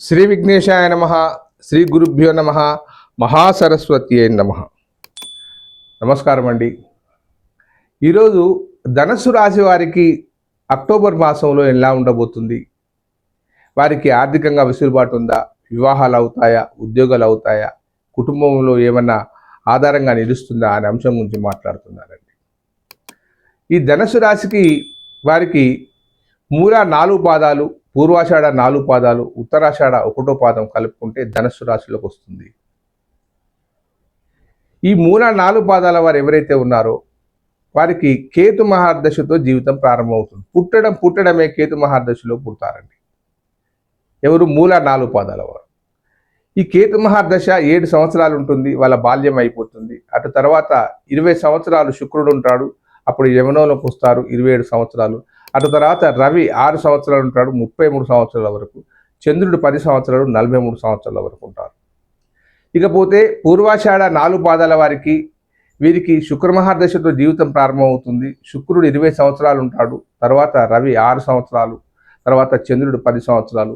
శ్రీ విఘ్నేశాయ నమ శ్రీ గురుభ్యో నమ మహాసరస్వతి అయి నమ. నమస్కారం అండి. ఈరోజు ధనస్సు రాశి వారికి అక్టోబర్ మాసంలో ఎలా ఉండబోతుంది? వారికి ఆర్థికంగా వెసులుబాటు ఉందా? వివాహాలు అవుతాయా? ఉద్యోగాలు అవుతాయా? కుటుంబంలో ఏమన్నా ఆధారంగా నిలుస్తుందా అనే అంశం గురించి మాట్లాడుతున్నారండి. ఈ ధనస్సు రాశికి వారికి మూల నాలుగు పాదాలు పూర్వాషాఢ నాలుగు పాదాలు ఉత్తరాషాఢ ఒకటో పాదం కలుపుకుంటే ధనస్సు రాశిలోకి వస్తుంది. ఈ మూల నాలుగు పాదాల వారు ఎవరైతే ఉన్నారో వారికి కేతు మహాదశతో జీవితం ప్రారంభమవుతుంది. పుట్టడం పుట్టడమే కేతు మహాదశలో పుడతారండి. ఎవరు? మూల నాలుగు పాదాల వారు. ఈ కేతు మహాదశ ఏడు సంవత్సరాలు ఉంటుంది వాళ్ళ బాల్యం అయిపోతుంది. అటు తర్వాత ఇరవై సంవత్సరాలు శుక్రుడు ఉంటాడు అప్పుడు యమనంలోకి వస్తారు ఇరవై ఏడు సంవత్సరాలు. అటు తర్వాత రవి ఆరు సంవత్సరాలు ఉంటాడు ముప్పై మూడు సంవత్సరాల వరకు. చంద్రుడు పది సంవత్సరాలు నలభై మూడు సంవత్సరాల వరకు ఉంటారు. ఇకపోతే పూర్వాషాఢ నాలుగు పాదాల వారికి వీరికి శుక్రమహాదశతో జీవితం ప్రారంభమవుతుంది. శుక్రుడు ఇరవై సంవత్సరాలు ఉంటాడు తర్వాత రవి ఆరు సంవత్సరాలు తర్వాత చంద్రుడు పది సంవత్సరాలు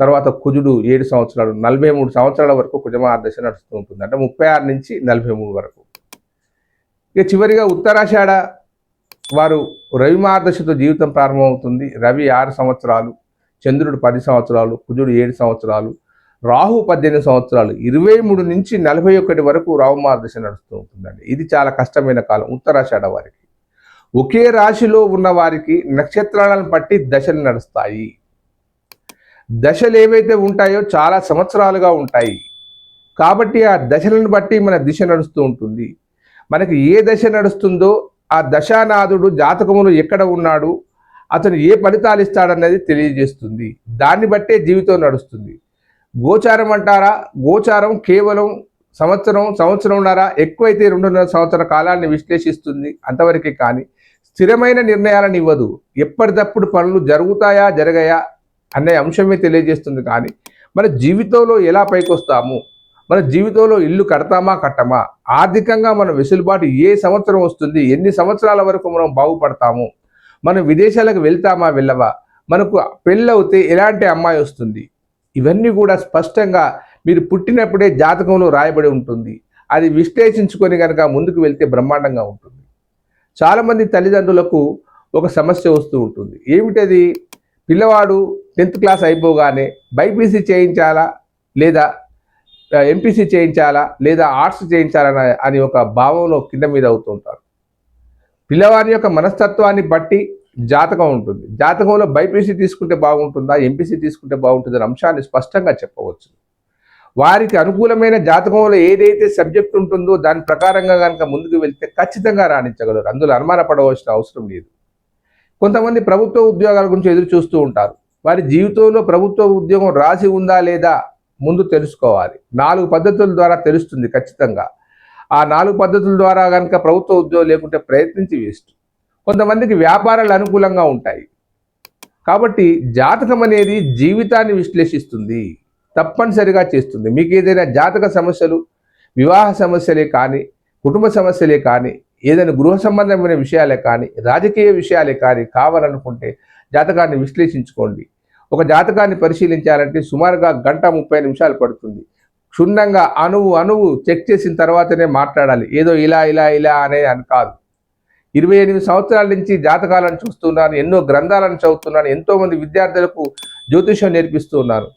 తర్వాత కుజుడు ఏడు సంవత్సరాలు నలభై మూడు సంవత్సరాల వరకు కుజమహాదశ నడుస్తూ ఉంటుంది. అంటే ముప్పై ఆరు నుంచి నలభై మూడు వరకు. ఇక చివరిగా ఉత్తరాషాఢ వారు రవి మహాదశతో జీవితం ప్రారంభమవుతుంది. రవి ఆరు సంవత్సరాలు చంద్రుడు పది సంవత్సరాలు కుజుడు ఏడు సంవత్సరాలు రాహు పద్దెనిమిది సంవత్సరాలు. ఇరవై మూడు నుంచి నలభై ఒకటి వరకు రాహు మార్గదర్శ నడుస్తూ ఉంటుందండి. ఇది చాలా కష్టమైన కాలం ఉత్తరాషాఢ వారికి. ఒకే రాశిలో ఉన్న వారికి నక్షత్రాలను బట్టి దశలు నడుస్తాయి. దశలు ఏవైతే ఉంటాయో చాలా సంవత్సరాలుగా ఉంటాయి. కాబట్టి ఆ దశలను బట్టి మన దిశ నడుస్తూ ఉంటుంది. మనకి ఏ దశ నడుస్తుందో ఆ దశానాథుడు జాతకములు ఎక్కడ ఉన్నాడు? అతను ఏ ఫలితాలు ఇస్తాడన్నది తెలియజేస్తుంది. దాన్ని బట్టే జీవితం నడుస్తుంది. గోచారం అంటారా? గోచారం కేవలం సంవత్సరం సంవత్సరంన్నర ఎక్కువైతే రెండున్నర సంవత్సర కాలాన్ని విశ్లేషిస్తుంది అంతవరకే కానీ స్థిరమైన నిర్ణయాలను ఇవ్వదు. ఎప్పటికప్పుడు పనులు జరుగుతాయా జరగయా అనే అంశమే తెలియజేస్తుంది కానీ మన జీవితంలో ఎలా పైకొస్తాము? మన జీవితంలో ఇల్లు కడతామా కట్టమా? ఆర్థికంగా మన వెసులుబాటు ఏ సంవత్సరం వస్తుంది? ఎన్ని సంవత్సరాల వరకు మనం బాగుపడతాము? మనం విదేశాలకు వెళ్తామా వెళ్ళవా? మనకు పెళ్ళవుతే ఎలాంటి అమ్మాయి వస్తుంది? ఇవన్నీ కూడా స్పష్టంగా మీరు పుట్టినప్పుడే జాతకంలో రాయబడి ఉంటుంది. అది విశ్లేషించుకొని కనుక ముందుకు వెళ్తే బ్రహ్మాండంగా ఉంటుంది. చాలామంది తల్లిదండ్రులకు ఒక సమస్య వస్తూ ఉంటుంది. ఏమిటది? పిల్లవాడు టెన్త్ క్లాస్ అయిపోగానే బైపీసీ చేయించాలా లేదా ఎంపీసీ చేయించాలా లేదా ఆర్ట్స్ చేయించాలా అని ఒక భావంలో కింద మీద అవుతుంటారు. పిల్లవారి యొక్క మనస్తత్వాన్ని బట్టి జాతకం ఉంటుంది. జాతకంలో బైపీసీ తీసుకుంటే బాగుంటుందా ఎంపీసీ తీసుకుంటే బాగుంటుంది అనే అంశాన్ని స్పష్టంగా చెప్పవచ్చు. వారికి అనుకూలమైన జాతకంలో ఏదైతే సబ్జెక్ట్ ఉంటుందో దాని ప్రకారంగా కనుక ముందుకు వెళ్తే ఖచ్చితంగా రాణించగలరు. అందులో అనుమానపడవలసిన అవసరం లేదు. కొంతమంది ప్రభుత్వ ఉద్యోగాల గురించి ఎదురు చూస్తూ ఉంటారు. వారి జీవితంలో ప్రభుత్వ ఉద్యోగం రాసి ఉందా లేదా ముందు తెలుసుకోవాలి. నాలుగు పద్ధతుల ద్వారా తెలుస్తుంది ఖచ్చితంగా. ఆ నాలుగు పద్ధతుల ద్వారా కనుక ప్రభుత్వ ఉద్యోగం లేకుంటే ప్రయత్నించి వేస్ట్. కొంతమందికి వ్యాపారాలు అనుకూలంగా ఉంటాయి. కాబట్టి జాతకం అనేది జీవితాన్ని విశ్లేషిస్తుంది. తప్పనిసరిగా చేస్తుంది. మీకు ఏదైనా జాతక సమస్యలు వివాహ సమస్యలే కానీ కుటుంబ సమస్యలే కానీ ఏదైనా గృహ సంబంధమైన విషయాలే కానీ రాజకీయ విషయాలే కానీ కావాలనుకుంటే జాతకాన్ని విశ్లేషించుకోండి. ఒక జాతకాన్ని పరిశీలించాలంటే సుమారుగా గంట ముప్పై నిమిషాలు పడుతుంది. క్షుణ్ణంగా అణువు అణువు చెక్ చేసిన తర్వాతనే మాట్లాడాలి. ఏదో ఇలా ఇలా ఇలా అనే అని కాదు. ఇరవై ఎనిమిది సంవత్సరాల నుంచి జాతకాలను చూస్తున్నాను ఎన్నో గ్రంథాలను చదువుతున్నాను ఎంతోమంది విద్యార్థులకు జ్యోతిషం నేర్పిస్తున్నాను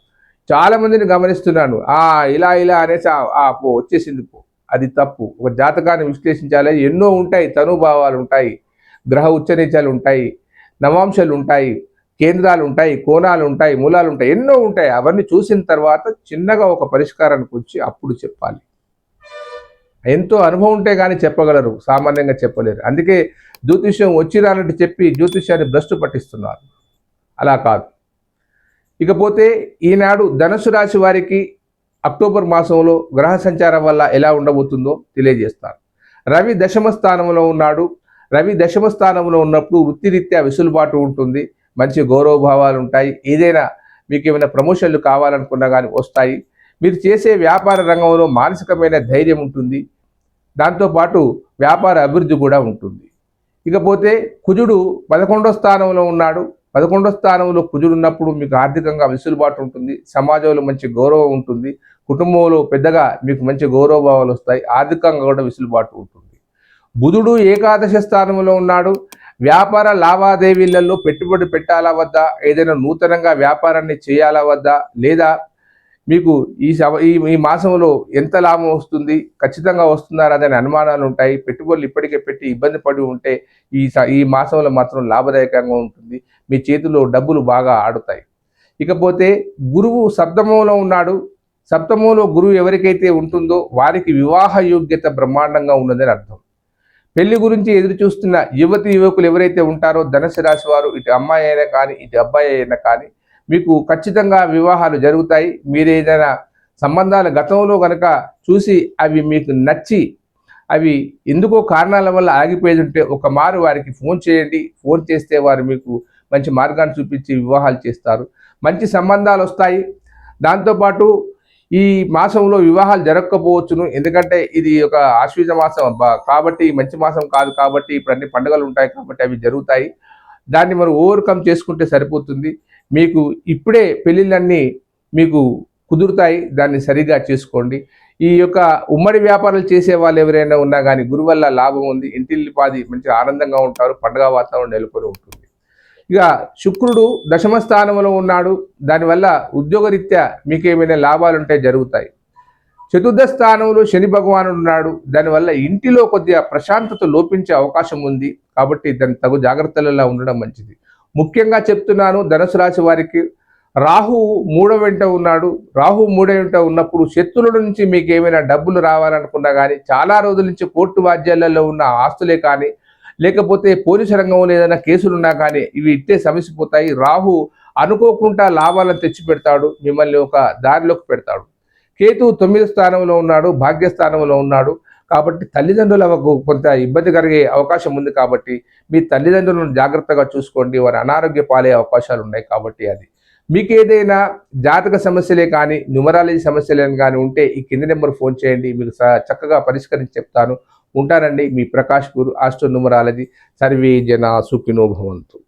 చాలామందిని గమనిస్తున్నాను. ఆ ఇలా ఇలా అనేసి ఆ, పో వచ్చేసింది పో. అది తప్పు. ఒక జాతకాన్ని విశ్లేషించాలి. ఎన్నో ఉంటాయి. తనుభావాలు ఉంటాయి. గ్రహ ఉచ్చనీచాలు ఉంటాయి. నవాంశాలు ఉంటాయి. కేంద్రాలు ఉంటాయి కోణాలు ఉంటాయి మూలాలు ఉంటాయి ఎన్నో ఉంటాయి. అవన్నీ చూసిన తర్వాత చిన్నగా ఒక పరిష్కారానికి వచ్చి అప్పుడు చెప్పాలి. ఎంతో అనుభవం ఉంటే కానీ చెప్పగలరు సామాన్యంగా చెప్పలేరు. అందుకే జ్యోతిష్యం వచ్చిరానట్టు చెప్పి జ్యోతిష్యాన్ని భ్రష్టు పట్టిస్తున్నారు. అలా కాదు. ఇకపోతే ఈనాడు ధనుసు రాశి వారికి అక్టోబర్ మాసంలో గ్రహ సంచారం వల్ల ఎలా ఉండబోతుందో తెలియజేస్తారు. రవి దశమ స్థానంలో ఉన్నాడు. రవి దశమ స్థానంలో ఉన్నప్పుడు వృత్తిరీత్యా వెసులుబాటు ఉంటుంది. మంచి గౌరవభావాలు ఉంటాయి. ఏదైనా మీకు ఏమైనా ప్రమోషన్లు కావాలనుకున్నా కానీ వస్తాయి. మీరు చేసే వ్యాపార రంగంలో మానసికమైన ధైర్యం ఉంటుంది. దాంతోపాటు వ్యాపార అభివృద్ధి కూడా ఉంటుంది. ఇకపోతే కుజుడు పదకొండో స్థానంలో ఉన్నాడు. పదకొండో స్థానంలో కుజుడు ఉన్నప్పుడు మీకు ఆర్థికంగా వెసులుబాటు ఉంటుంది. సమాజంలో మంచి గౌరవం ఉంటుంది. కుటుంబంలో పెద్దగా మీకు మంచి గౌరవభావాలు వస్తాయి. ఆర్థికంగా కూడా వెసులుబాటు ఉంటుంది. బుధుడు ఏకాదశ స్థానంలో ఉన్నాడు. వ్యాపార లావాదేవీలలో పెట్టుబడి పెట్టాలా వద్దా? ఏదైనా నూతనంగా వ్యాపారాన్ని చేయాలా వద్దా? లేదా మీకు ఈ ఈ ఈ మాసంలో ఎంత లాభం వస్తుంది? ఖచ్చితంగా వస్తుందా అనే అనుమానాలు ఉంటాయి. పెట్టుబడులు ఇప్పటికే పెట్టి ఇబ్బంది పడి ఉంటే ఈ ఈ మాసంలో మాత్రం లాభదాయకంగా ఉంటుంది. మీ చేతిలో డబ్బులు బాగా ఆడుతాయి. ఇకపోతే గురువు సప్తమంలో ఉన్నాడు. సప్తమంలో గురువు ఎవరికైతే ఉంటుందో వారికి వివాహ యోగ్యత బ్రహ్మాండంగా ఉన్నదని అర్థం. పెళ్ళి గురించి ఎదురు చూస్తున్న యువతి యువకులు ఎవరైతే ఉంటారో ధనుసు రాశి వారు ఇటు అమ్మాయి అయినా కానీ ఇటు అబ్బాయి అయినా కానీ మీకు ఖచ్చితంగా వివాహాలు జరుగుతాయి. మీరేదైనా సంబంధాలు గతంలో కనుక చూసి అవి మీకు నచ్చి అవి ఎందుకో కారణాల వల్ల ఆగిపోయి ఉంటే ఒక మారు వారికి ఫోన్ చేయండి. ఫోన్ చేస్తే వారు మీకు మంచి మార్గాన్ని చూపించి వివాహాలు చేస్తారు. మంచి సంబంధాలు వస్తాయి. దాంతోపాటు ఈ మాసంలో వివాహాలు జరగకపోవచ్చును. ఎందుకంటే ఇది ఒక ఆశ్వీజ మాసం. కాబట్టి మంచి మాసం కాదు కాబట్టి ఇప్పుడు అన్ని పండుగలు ఉంటాయి కాబట్టి అవి జరుగుతాయి. దాన్ని మనం ఓవర్కమ్ చేసుకుంటే సరిపోతుంది. మీకు ఇప్పుడే పెళ్ళిళ్ళన్నీ మీకు కుదురుతాయి. దాన్ని సరిగా చేసుకోండి. ఈ యొక్క ఉమ్మడి వ్యాపారాలు చేసే వాళ్ళు ఎవరైనా ఉన్నా కానీ గురువల్ల లాభం ఉంది. ఇంటిల్లిపాది మంచి ఆనందంగా ఉంటారు. పండుగ వాతావరణం నెలకొని ఇక శుక్రుడు దశమ స్థానంలో ఉన్నాడు. దానివల్ల ఉద్యోగరీత్యా మీకు ఏమైనా లాభాలు ఉంటే జరుగుతాయి. చతుర్థ స్థానంలో శని భగవానుడు ఉన్నాడు. దానివల్ల ఇంటిలో కొద్దిగా ప్రశాంతత లోపించే అవకాశం ఉంది. కాబట్టి దాని తగు జాగ్రత్తలలో ఉండడం మంచిది. ముఖ్యంగా చెప్తున్నాను ధనుసు రాశి వారికి రాహు మూడో వెంట ఉన్నాడు. రాహు మూడో వెంట ఉన్నప్పుడు శత్రువుల నుంచి మీకు ఏమైనా డబ్బులు రావాలనుకున్నా కానీ చాలా రోజుల నుంచి కోర్టు వాద్యాలలో ఉన్న ఆస్తులే కానీ లేకపోతే పోలీసు రంగంలో ఏదైనా కేసులున్నా కానీ ఇవి ఇట్టే సమసిపోతాయి. రాహు అనుకోకుండా లాభాలను తెచ్చి పెడతాడు మిమ్మల్ని ఒక దారిలోకి పెడతాడు. కేతు తొమ్మిది స్థానంలో ఉన్నాడు. భాగ్యస్థానంలో ఉన్నాడు. కాబట్టి తల్లిదండ్రులకు కొంత ఇబ్బంది కలిగే అవకాశం ఉంది కాబట్టి మీ తల్లిదండ్రులను జాగ్రత్తగా చూసుకోండి. వారి అనారోగ్య పాలే అవకాశాలు ఉన్నాయి కాబట్టి అది. మీకు ఏదైనా జాతక సమస్యలే కానీ న్యూమరాలజీ సమస్యలే కానీ ఉంటే ఈ కింది నెంబర్ ఫోన్ చేయండి. మీకు చక్కగా పరిష్కరించి చెప్తాను. ఉంటారండి. మీ ప్రకాష్ గురు ఆస్ట్రో న్యూమరాలజీ సర్వే జన సుఖినో భవంతు.